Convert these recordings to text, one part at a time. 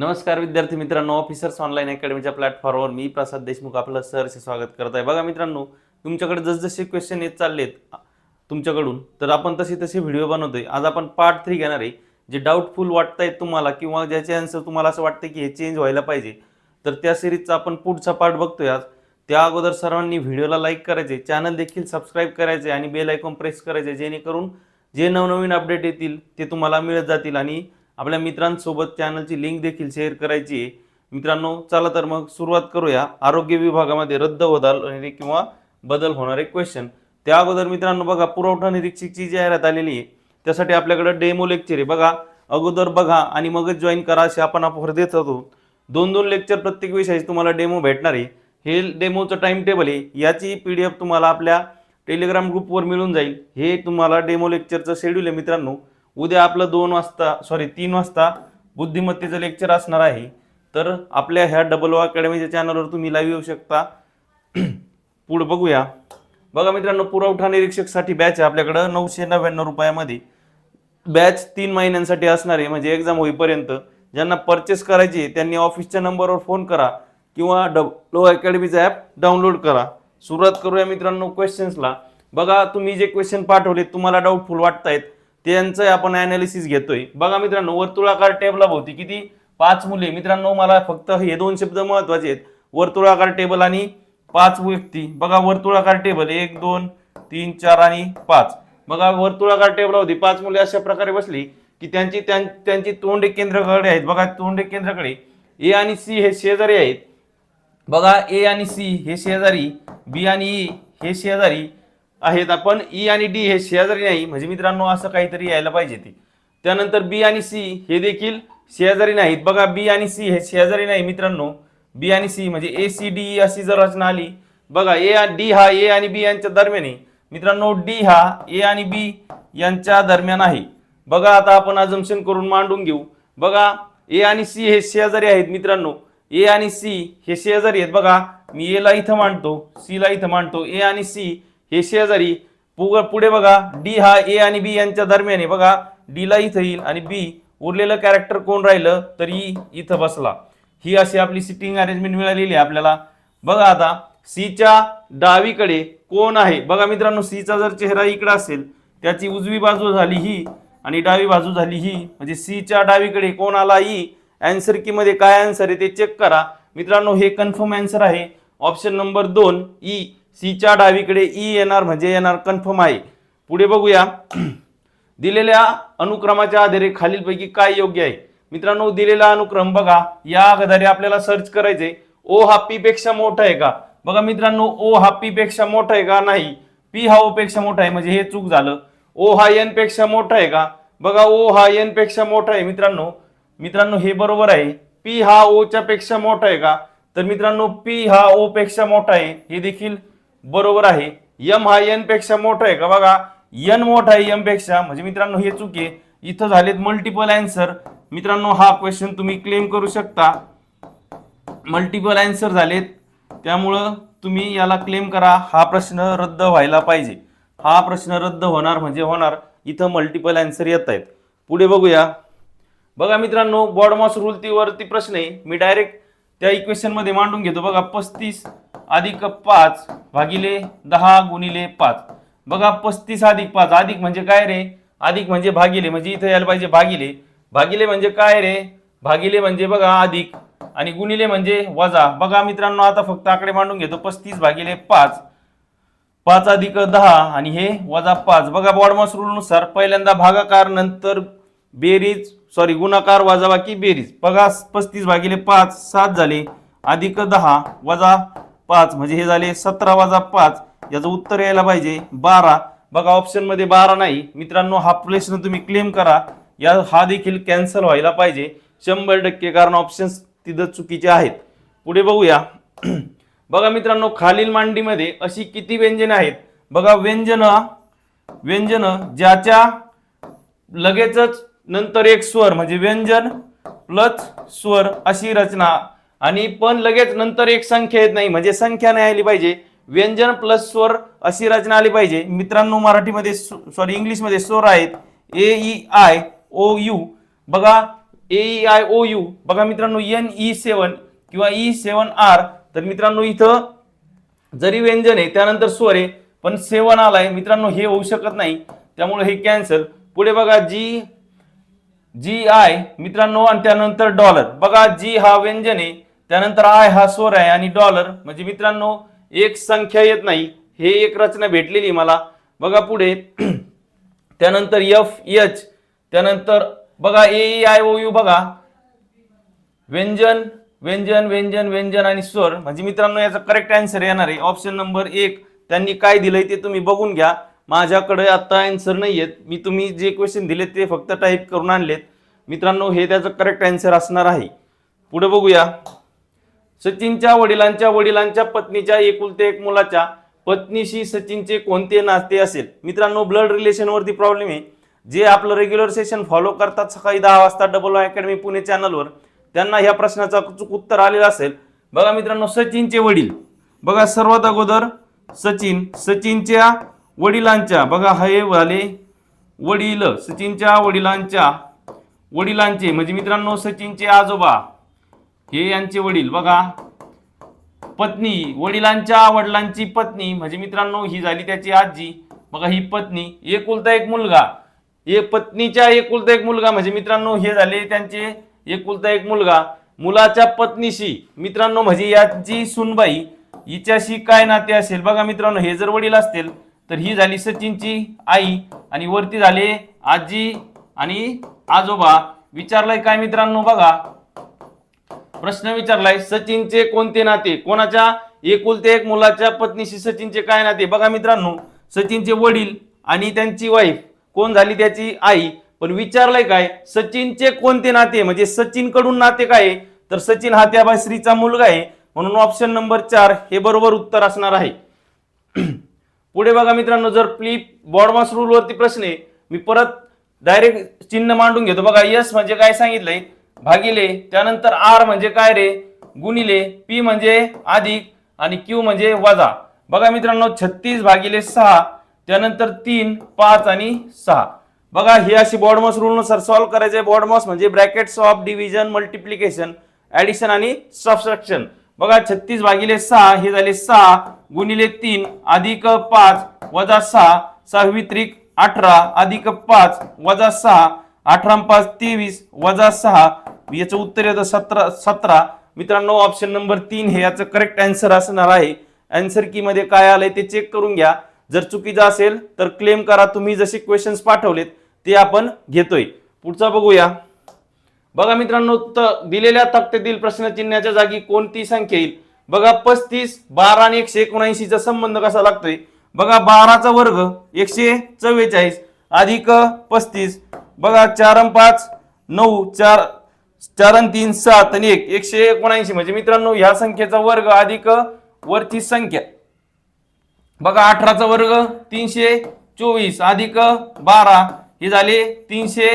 नमस्कार विद्यार्थी मित्रांनो ऑफिसर्स ऑनलाईन अकॅडमीच्या प्लॅटफॉर्मवर मी प्रसाद देशमुख आपलं सहर्ष स्वागत करत आहे. बघा मित्रांनो तुमच्याकडे जसजसे क्वेश्चन येत चाललेत तुमच्याकडून तर आपण तसे तसे व्हिडिओ बनवतोय. आज आपण पार्ट थ्री घेणार आहे. जे डाऊटफुल वाटत आहेत तुम्हाला किंवा ज्याचे आन्सर तुम्हाला असं वाटतं की हे चेंज व्हायला पाहिजे तर त्या सिरीजचा आपण पुढचा पार्ट बघतोय आज. त्या अगोदर सर्वांनी व्हिडिओला लाईक करायचे चॅनल देखील सबस्क्राईब करायचे आणि बेल आयकॉन प्रेस करायचे जेणेकरून जे नवनवीन अपडेट येतील ते तुम्हाला मिळत जातील आणि आपल्या मित्रांसोबत चॅनलची लिंक देखील शेअर करायची आहे. मित्रांनो चला तर मग सुरुवात करूया. आरोग्य विभागामध्ये रद्द होणारे किंवा बदल होणारे क्वेश्चन त्या अगोदर मित्रांनो बघा पुरवठा निरीक्षकची जाहिरात आलेली आहे. त्यासाठी आपल्याकडे डेमो लेक्चर आहे. बघा अगोदर बघा आणि मगच जॉईन करा असे आपण ऑफर देत होतो दोन दोन लेक्चर प्रत्येक विषयाची तुम्हाला डेमो भेटणार आहे. हे डेमोचं टाइम टेबल आहे. याची पी डी एफ तुम्हाला आपल्या टेलिग्राम ग्रुपवर मिळून जाईल. हे तुम्हाला डेमो लेक्चरचं शेड्यूल आहे मित्रांनो. उद्या आपलं दोन वाजता सॉरी तीन वाजता बुद्धिमत्तेचं लेक्चर असणार आहे. तर आपल्या ह्या डबल ओ अकॅडमीच्या चॅनलवर तुम्ही लाईव्ह येऊ शकता. पुढं बघूया. बघा मित्रांनो पुरवठा निरीक्षकसाठी बॅच आहे आपल्याकडं नऊशे नव्याण्णव रुपयामध्ये. बॅच तीन महिन्यांसाठी असणार आहे म्हणजे एक्झाम होईपर्यंत. ज्यांना परचेस करायची आहे, त्यांनी ऑफिसच्या नंबरवर फोन करा किंवा डब्लो अकॅडमीचा ॲप डाउनलोड करा. सुरुवात करूया मित्रांनो क्वेश्चन्सला बघा तुम्ही जे क्वेश्चन पाठवले तुम्हाला डाऊटफुल वाटतायत. त्यांचं आपण अनालिसिस घेतोय. बघा मित्रांनो वर्तुळाकार टेबला भोवती किती? पाच मुले. मित्रांनो मला फक्त हे दोन शब्द महत्त्वाचे आहेत. वर्तुळाकार टेबल आणि पाच व्यक्ती. बघा वर्तुळाकार टेबल एक दोन तीन चार आणि पाच. बघा वर्तुळाकार टेबला होती पाच मुले अशा प्रकारे बसली की त्यांची त्यां- त्यांची तोंडे केंद्राकडे आहेत. बघा तोंडे केंद्राकडे. ए आणि सी हे शेजारी आहेत. बघा ए आणि सी हे शेजारी बी आणि ई हे शेजारी आहेत आपण. ई आणि डी हे शेजारी नाही. म्हणजे मित्रांनो असं काहीतरी यायला पाहिजे ती. त्यानंतर बी आणि सी हे देखील शेजारी नाहीत. बघा बी आणि सी हे शेजारी नाही मित्रांनो. बी आणि सी म्हणजे ए सी डी अशी जर रचना आली बघा ए डी हा ए आणि बी यांच्या दरम्यान. आहे मित्रांनो डी हा ए आणि बी यांच्या दरम्यान आहे. बघा आता आपण अजमशन करून मांडून घेऊ. बघा ए आणि सी हे शेजारी आहेत मित्रांनो. ए आणि सी हे शेजारी आहेत. बघा मी ए ला इथं मांडतो सी ला इथं मांडतो. ए आणि सी हे शेजारी पुग- पुढे बघा डी हा ए आणि बी यांच्या दरम्यान आहे. बघा डीला इथं येईल आणि बी उरलेलं कॅरेक्टर कोण राहिलं? तर ई इथं बसला. ही अशी आपली सिटिंग अरेंजमेंट मिळालेली आहे आपल्याला. बघा आता सीच्या डावीकडे कोण आहे? बघा मित्रांनो सीचा जर चेहरा इकडे असेल त्याची उजवी बाजू झाली ही आणि डावी बाजू झाली ही. म्हणजे सीच्या डावीकडे कोण आला ई? अँसर कीमध्ये काय आन्सर आहे ते चेक करा. मित्रांनो हे कन्फर्म आन्सर आहे. ऑप्शन नंबर दोन ई. सीच्या डावीकडे ई येणार म्हणजे येणार कन्फर्म आहे. पुढे बघूया. दिलेल्या अनुक्रमाच्या आधारे खालीलपैकी काय योग्य आहे? मित्रांनो दिलेला अनुक्रम बघा. या आधारे आपल्याला सर्च करायचे ओ हा पी पेक्षा मोठा आहे का? बघा मित्रांनो ओ हा पी पेक्षा मोठा आहे का? नाही. पी हा ओ पेक्षा मोठा आहे. म्हणजे हे चूक झालं. ओ हा एनपेक्षा मोठा आहे का? बघा ओ हा एनपेक्षा मोठा आहे मित्रांनो. मित्रांनो हे बरोबर आहे. पी हा ओच्या पेक्षा मोठा आहे का? तर मित्रांनो पी हा ओ पेक्षा मोठा आहे. हे देखील बरोबर आहे. यम हा एनपेक्षा मोठा आहे का? बघा एन मोठा आहे एमपेक्षा म्हणजे मित्रांनो हे चूक. आहे इथं झालेत मल्टिपल अँसर मित्रांनो हा क्वेश्चन तुम्ही क्लेम करू शकता. मल्टिपल अँसर झालेत. त्यामुळं तुम्ही याला क्लेम करा. हा प्रश्न रद्द व्हायला पाहिजे. हा प्रश्न रद्द होणार म्हणजे होणार. इथं मल्टिपल अँसर येत आहेत. पुढे बघूया. बघा मित्रांनो बॉडमॉस रूल वरती प्रश्न आहे. मी डायरेक्ट त्या इक्वेशनमध्ये मांडून घेतो. बघा पस्तीस अधिक पाच भागिले दहा गुणिले पाच. बघा पस्तीस अधिक पाच. अधिक म्हणजे काय रे? अधिक म्हणजे भागिले. म्हणजे इथं यायला पाहिजे भागिले. भागिले म्हणजे काय रे? भागिले म्हणजे बघा अधिक. आणि गुणिले म्हणजे वजा. बघा मित्रांनो आता फक्त आकडे मांडून घेतो. पस्तीस भागिले पाच. पाच अधिक दहा आणि हे वजा पाच. बघा बॉडमॉस रूलनुसार पहिल्यांदा भागाकार नंतर बेरीज सॉरी गुणाकार वजाबाकी बेरीज. बघा पस्तीस भागिले पाच सात झाले. अधिक दहा वजा पाच म्हणजे हे झाले सतरा वजा पाच. याचं उत्तर यायला पाहिजे बारा. बघा ऑप्शनमध्ये बारा नाही. मित्रांनो हा प्रश्न तुम्ही क्लेम करा. या हा देखील कॅन्सल व्हायला पाहिजे. शंभर टक्के कारण ऑप्शन्स तिथं चुकीचे आहेत. पुढे बघूया. बघा मित्रांनो खालील मांडीमध्ये अशी किती व्यंजने आहेत? बघा व्यंजन व्यंजन ज्याच्या लगेचच नंतर एक स्वर म्हणजे व्यंजन प्लस स्वर अशी रचना आणि पण लगेच नंतर एक संख्या येत नाही. म्हणजे संख्या नाही आली पाहिजे. व्यंजन प्लस स्वर अशी रचना आली पाहिजे. मित्रांनो मराठीमध्ये सॉरी इंग्लिशमध्ये स्वर आहेत. A E I O U बघा A E I O U बघा मित्रांनो एन ई सेवन किंवा ई सेवन आर तर मित्रांनो इथं जरी व्यंजन आहे त्यानंतर स्वर आहे पण सेवन आलाय. मित्रांनो हे होऊ शकत नाही. त्यामुळे हे कॅन्सल पुढे बघा जी जी आय मित्रांनो आणि त्यानंतर डॉलर बघा जी हा व्यंजन आहे. त्यानंतर आय हा स्वर आहे आणि डॉलर. म्हणजे मित्रांनो एक संख्या येत नाही. हे एक रचना भेटलेली मला. बघा पुढे. त्यानंतर एफ एच त्यानंतर बघा ए आय ओ यू बघा. व्यंजन व्यंजन व्यंजन व्यंजन आणि स्वर. म्हणजे मित्रांनो याचा करेक्ट आन्सर येणार आहे. ऑप्शन नंबर एक. त्यांनी काय दिलंय ते तुम्ही बघून घ्या. माझ्याकडे आत्ता आन्सर नाही आहेत मी तुम्ही जे क्वेश्चन दिले ते फक्त टाईप करून आणलेत. मित्रांनो हे त्याचं करेक्ट आन्सर असणार आहे. पुढे बघूया. सचिनच्या वडिलांच्या वडिलांच्या पत्नीच्या एकुलते एक मुलाच्या पत्नीशी सचिनचे कोणते नाते असेल? मित्रांनो ब्लड रिलेशनवरती प्रॉब्लेम आहे. जे आपलं रेग्युलर सेशन फॉलो करतात सकाळी दहा वाजता डबल अकॅडमी पुणे चॅनलवर त्यांना ह्या प्रश्नाचा चूक उत्तर आलेलं असेल. बघा मित्रांनो सचिनचे वडील. बघा सर्वात अगोदर सचिन सचिनच्या वडिलांच्या बघा हे वाले वडील सचिनच्या वडिलांच्या वडिलांचे म्हणजे मित्रांनो सचिनचे आजोबा. हे यांचे वडील. बघा. पत्नी वडिलांच्या वडिलांची पत्नी म्हणजे मित्रांनो ही झाली त्याची आजी. बघा ही पत्नी. एकुलता एक मुलगा. एक पत्नीच्या एकुलता एक मुलगा म्हणजे मित्रांनो हे झाले त्यांचे एकुलता एक मुलगा. मुलाच्या पत्नीशी मित्रांनो म्हणजे याची सुनबाई हिच्याशी काय नाते असेल? बघा मित्रांनो हे जर वडील असतील तर ही झाली सचिनची आई आणि वरती झाले आजी आणि आजोबा. विचारलंय काय मित्रांनो? बघा. प्रश्न विचारलाय सचिनचे कोणते नाते? कोणाच्या? एकुलते एक मुलाच्या पत्नीशी सचिनचे काय नाते? बघा मित्रांनो सचिनचे वडील आणि त्यांची वाईफ कोण झाली त्याची आई? पण विचारलंय काय? सचिनचे कोणते नाते? म्हणजे सचिनकडून नाते काय आहे? तर सचिन हा त्या श्रीचा मुलगा आहे. म्हणून ऑप्शन नंबर चार हे बरोबर उत्तर असणार आहे. पुढे बघा मित्रांनो जर फ्लिप बॉडमास रूल वरती प्रश्न आहे मी परत डायरेक्ट चिन्ह मांडून घेतो. बघा यस म्हणजे काय सांगितलंय? भागिले त्यानंतर आर म्हणजे काय रे? गुणिले पी म्हणजे अधिक आणि क्यू म्हणजे वजा. बघा मित्रांनो छत्तीस भागिले सहा त्यानंतर तीन पाच आणि सहा. बघा ही अशी बॉडमॉस रूलनुसार सॉल्व्ह करायचे बॉडमॉस म्हणजे brackets of division multiplication addition आणि सबस्ट्रक्शन बघा छत्तीस भागिले सहा हे झाले सहा. गुणिले तीन अधिक पाच वजा सहा. सहावी त्रिक अठरा अधिक पाच वजा सहा. अठरा पाच तेवीस वजा सहा याचं उत्तर येतं सतरा सतरा. मित्रांनो ऑप्शन नंबर तीन हे याचं करेक्ट आन्सर असणार आहे. अँसर की मध्ये काय आलंय ते चेक करून घ्या. जर चुकीचं असेल तर क्लेम करा. तुम्ही जसे क्वेश्चन्स पाठवलेत ते आपण घेतोय. पुढचा बघूया. बघा मित्रांनो दिलेल्या तक्त्यातील प्रश्नचिन्हाच्या जागी कोणती संख्या येईल? बघा पस्तीस बारा आणि एकशे एकोणऐंशीचा संबंध कसा लागतोय? बघा बाराचा वर्ग एकशे चव्वेचाळीस अधिक पस्तीस बघा चार अन पाच नऊ चार चार तीन सात आणि एक. एकशे एकोणऐंशी. म्हणजे मित्रांनो ह्या संख्येचा वर्ग अधिक वरची संख्या. बघा अठराचा वर्ग तीनशे चोवीस अधिक बारा हे झाले तीनशे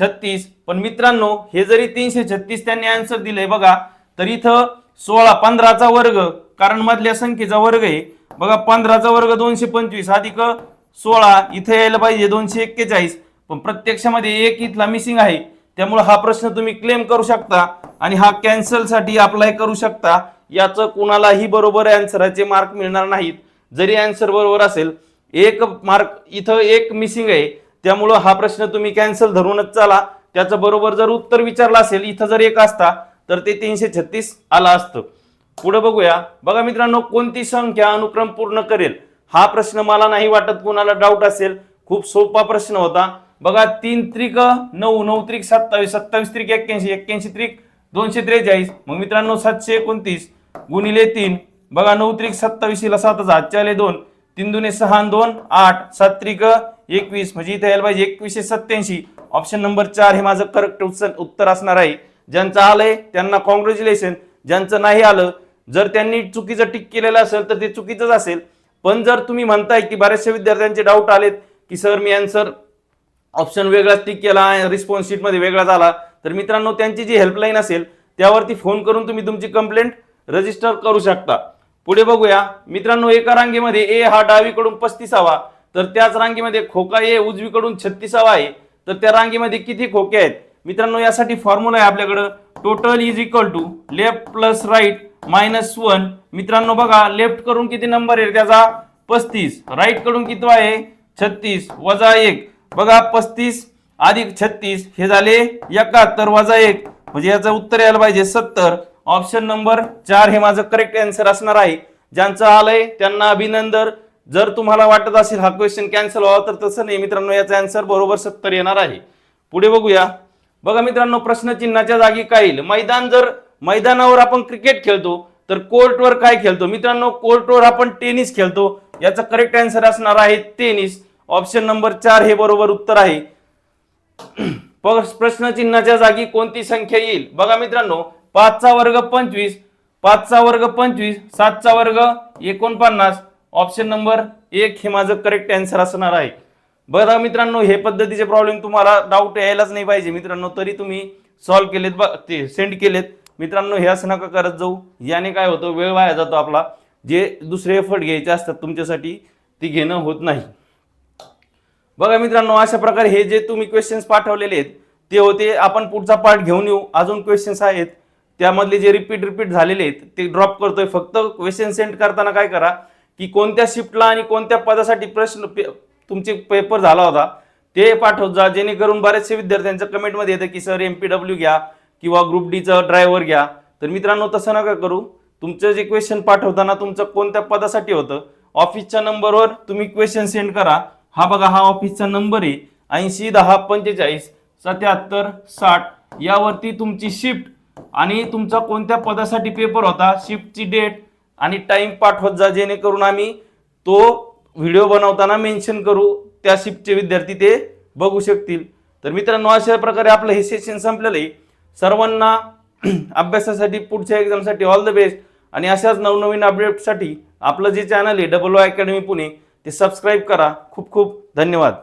छत्तीस. पण मित्रांनो हे जरी तीनशे छत्तीस त्यांनी आन्सर दिलंय बघा तर इथं सोळा पंधराचा वर्ग कारण मधल्या संख्येचा वर्ग आहे. बघा पंधराचा वर्ग दोनशे पंचवीस अधिक सोळा इथे यायला पाहिजे दोनशे एक्केचाळीस. पण प्रत्यक्षामध्ये एक इथला मिसिंग आहे. त्यामुळे हा प्रश्न तुम्ही क्लेम करू शकता आणि हा कॅन्सलसाठी अप्लाय करू शकता. याचं कुणालाही बरोबर आन्सराचे मार्क मिळणार नाहीत. जरी आन्सर बरोबर असेल एक मार्क इथं एक मिसिंग आहे. त्यामुळं हा प्रश्न तुम्ही कॅन्सल धरूनच चाला. त्याचं बरोबर जर उत्तर विचारलं असेल इथं जर एक असता तर ते तीनशे छत्तीस आला असतं. पुढे बघूया. बघा मित्रांनो कोणती संख्या अनुक्रम पूर्ण करेल? हा प्रश्न मला नाही वाटत कोणाला डाऊट असेल. खूप सोपा प्रश्न होता. बघा तीन त्रिक नऊ नऊ त्रिक सत्तावीस सत्तावीस त्रिक एक्क्याऐंशी एक्क्याऐंशी त्रिक दोनशे त्रेचाळीस. मग मित्रांनो सातशे एकोणतीस गुणिले तीन. बघा नऊ त्रिक सत्तावीसला सात हजार चाले दोन. तीन दुने सहा दोन आठ. सात त्रिक एकवीस. म्हणजे इथे यायला पाहिजे एकवीसशे सत्याऐंशी ऑप्शन नंबर चार हे माझं करेक्ट उत्तर असणार आहे. ज्यांचं आलंय त्यांना कॉंग्रॅच्युलेशन ज्यांचं नाही आलं जर त्यांनी चुकीचं टिक केलेलं असेल तर ते चुकीचंच असेल. पण जर तुम्ही म्हणताय की बऱ्याचशा विद्यार्थ्यांचे डाऊट आलेत की सर मी आन्सर ऑप्शन वेगळाच टिक केला रिस्पॉन्स शीटमध्ये वेगळा झाला. तर मित्रांनो त्यांची जी हेल्पलाईन असेल त्यावरती फोन करून तुम्ही तुमची कंप्लेंट रजिस्टर करू शकता. पुढे बघूया. मित्रांनो एका रांगेमध्ये ए हा डावीकडून पस्तीसावा. तर त्याच रांगेमध्ये खोका ए उजवीकडून छत्तीसावा आहे. तर त्या रांगेमध्ये किती खोके आहेत? मित्रांनो यासाठी फॉर्म्युला आहे आपल्याकडं. Total is equal to left plus right minus one मित्रांनो बघा लेफ्टकडून किती नंबर आहे त्याचा पस्तीस. राईटकडून किती आहे? छत्तीस. वजा एक. बघा पस्तीस अधिक छत्तीस हे झाले एकाहत्तर वजा एक. म्हणजे याचं उत्तर यायला पाहिजे सत्तर. ऑप्शन नंबर चार हे माझं करेक्ट आन्सर असणार आहे. ज्यांचं आलंय त्यांना अभिनंदन. जर तुम्हाला वाटत असेल हा क्वेश्चन कॅन्सल व्हावा तर तसं नाही. मित्रांनो याचा आन्सर बरोबर सत्तर येणार आहे. पुढे बघूया. बघा मित्रांनो प्रश्नचिन्हाच्या जागी काय येईल मैदान जर मैदानावर आपण क्रिकेट खेळतो तर कोर्टवर काय खेळतो? मित्रांनो कोर्टवर आपण टेनिस खेळतो. याचा करेक्ट आन्सर असणार आहे टेनिस ऑप्शन नंबर चार हे बरोबर उत्तर आहे. प- प्रश्नचिन्हाच्या जागी कोणती संख्या येईल? बघा मित्रांनो पाचचा वर्ग पंचवीस पाचचा वर्ग पंचवीस सातचा वर्ग एकोणपन्नास. ऑप्शन नंबर एक हे माझं करेक्ट आन्सर असणार आहे. बघा मित्रांनो हे पद्धतीचे प्रॉब्लेम तुम्हाला डाऊट यायलाच नाही पाहिजे. मित्रांनो तरी तुम्ही सॉल्व्ह केलेत बघ ते सेंड केलेत. मित्रांनो हे असं नका करत जाऊ. याने काय होतं वेळ वाया जातो आपला. जे दुसरे एफर्ट घ्यायचे असतात तुमच्यासाठी ती घेणं होत नाही. बघा मित्रांनो अशा प्रकारे हे जे तुम्ही क्वेश्चन्स पाठवलेले आहेत ते होते. आपण पुढचा पार्ट घेऊन येऊ. अजून क्वेश्चन्स आहेत. त्यामधले जे रिपीट रिपीट झालेले आहेत ते ड्रॉप करतोय. फक्त क्वेश्चन सेंड करताना काय करा की कोणत्या शिफ्टला आणि कोणत्या पदासाठी प्रश्न पे- तुमचे पेपर झाला होता ते पाठवत जा. जेणेकरून बरेचसे विद्यार्थ्यांचं कमेंटमध्ये येतं की सर एम पी डब्ल्यू घ्या किंवा ग्रुप डीचं ड्रायव्हर घ्या. तर मित्रांनो तसं नका करू. तुमचं जे क्वेश्चन पाठवताना तुमचं कोणत्या पदासाठी होतं ऑफिसच्या नंबरवर तुम्ही क्वेश्चन सेंड करा. हा बघा हा ऑफिसचा नंबर आहे. ऐंशी दहा पंचेचाळीस सत्याहत्तर साठ यावरती तुमची शिफ्ट आणि तुमचा कोणत्या पदासाठी पेपर होता शिफ्टची डेट आणि टाईम पाठवत जा जेणेकरून आम्ही तो व्हिडिओ बनवताना मेन्शन करू त्या शिफ्टचे विद्यार्थी ते बघू शकतील. तर मित्रांनो अशा प्रकारे आपलं हे सेशन संपलेलं आहे. सर्वांना अभ्यासासाठी पुढच्या एक्झामसाठी ऑल द बेस्ट आणि अशाच नवनवीन अपडेटसाठी आपलं जे चॅनल आहे डबल ओ अकॅडमी पुणे ते सबस्क्राईब करा. खूप खूप धन्यवाद.